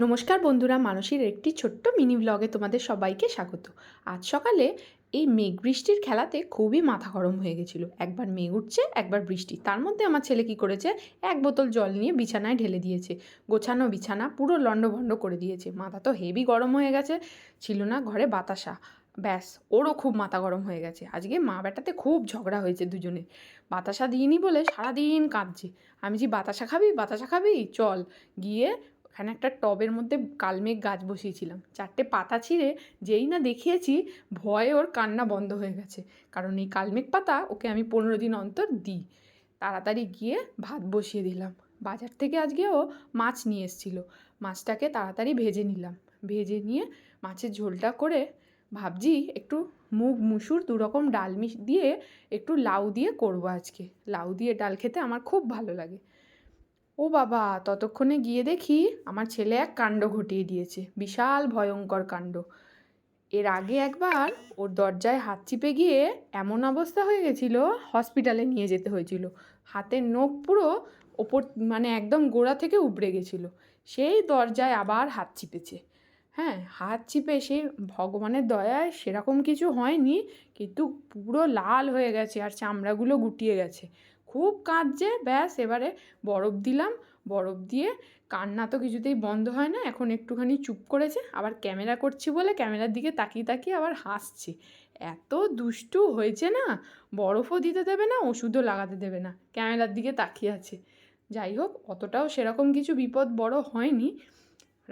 নমস্কার বন্ধুরা, মানসীর একটি ছোট্ট মিনি ব্লগে তোমাদের সবাইকে স্বাগত। আজ সকালে এই মেঘ বৃষ্টির খেলাতে খুবই মাথা গরম হয়ে গেছিল। একবার মেঘ উঠছে, একবার বৃষ্টি। তার মধ্যে আমার ছেলে কি করেছে? এক বোতল জল নিয়ে বিছানায় ঢেলে দিয়েছে। গোছানো বিছানা পুরো লণ্ডভণ্ড করে দিয়েছে। মাথা তো হেভি গরম হয়ে গেছে, ছিল না ঘরে বাতাসা। ব্যাস, ওরও খুব মাথা গরম হয়ে গেছে। আজকে মা বেটাতে খুব ঝগড়া হয়েছে দুজনে বাতাসা দিইনি বলে সারাদিন কাঁদছে। আমি যে বাতাসা খাবি বাতাসা খাবি, চল। গিয়ে ওখানে একটা টবের মধ্যে কালমেঘ গাছ বসিয়েছিলাম। চারটে পাতা ছিঁড়ে যেই না দেখিয়েছি, ভয়ে ওর কান্না বন্ধ হয়ে গেছে। কারণ এই কালমেঘ পাতা ওকে আমি পনেরো দিন অন্তর দিই। তাড়াতাড়ি গিয়ে ভাত বসিয়ে দিলাম। বাজার থেকে আজকে ও মাছ নিয়ে এসেছিল। মাছটাকে তাড়াতাড়ি ভেজে নিলাম। ভেজে নিয়ে মাছের ঝোলটা করে ভাবছি একটু মুগ, মুসুর দু রকম ডাল মিশ দিয়ে একটু লাউ দিয়ে করব আজকে। লাউ দিয়ে ডাল খেতে আমার খুব ভালো লাগে। ও বাবা, ততক্ষণে গিয়ে দেখি আমার ছেলে এক কাণ্ড ঘটিয়ে দিয়েছে, বিশাল ভয়ঙ্কর কাণ্ড। এর আগে একবার ওর দরজায় হাত চিপে গিয়ে এমন অবস্থা হয়ে গেছিল, হসপিটালে নিয়ে যেতে হয়েছিল। হাতের নখ পুরো ওপর মানে একদম গোড়া থেকে উপড়ে গেছিল। সেই দরজায় আবার হাত চিপেছে। হ্যাঁ হাত চিপে সে ভগবানের দয়ায় সেরকম কিছু হয়নি, কিন্তু পুরো লাল হয়ে গেছে আর চামড়াগুলো গুটিয়ে গেছে। খুব কাঁদছে, ব্যাস এবারে বরফ দিলাম। বরফ দিয়ে কান্না তো কিছুতেই বন্ধ হয় না, এখন একটুখানি চুপ করেছে, আবার ক্যামেরা করছি বলে ক্যামেরার দিকে তাকিয়ে তাকিয়ে আবার হাসছে। এত দুষ্টু হয়েছে না, বরফও দিতে দেবে না, ওষুধও লাগাতে দেবে না, ক্যামেরার দিকে তাকিয়ে আছে। যাই হোক, অতটাও সেরকম কিছু বিপদ বড় হয়নি।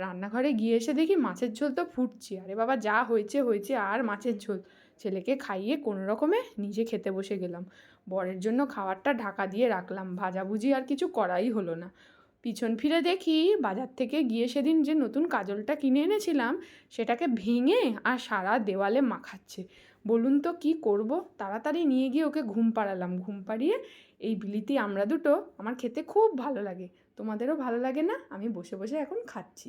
রান্নাঘরে গিয়ে এসে দেখি মাছের ঝোল তো ফুটছি, আরে বাবা যা হয়েছে হয়েছে, আর মাছের ঝোল। ছেলেকে খাইয়ে কোনো রকমে নিজে খেতে বসে গেলাম। বরের জন্য খাবারটা ঢাকা দিয়ে রাখলাম। ভাজাভুজি আর কিছু করাই হলো না। পিছন ফিরে দেখি বাজার থেকে গিয়ে সেদিন যে নতুন কাজলটা কিনে এনেছিলাম, সেটাকে ভেঙে আর সারা দেওয়ালে মাখাচ্ছে। বলুন তো কি করব? তাড়াতাড়ি নিয়ে গিয়ে ওকে ঘুম পাড়ালাম। ঘুম পাড়িয়ে এই বিলিতি আমরা দুটো আমার খেতে খুব ভালো লাগে। তোমাদেরও ভালো লাগে না? আমি বসে বসে এখন খাচ্ছি।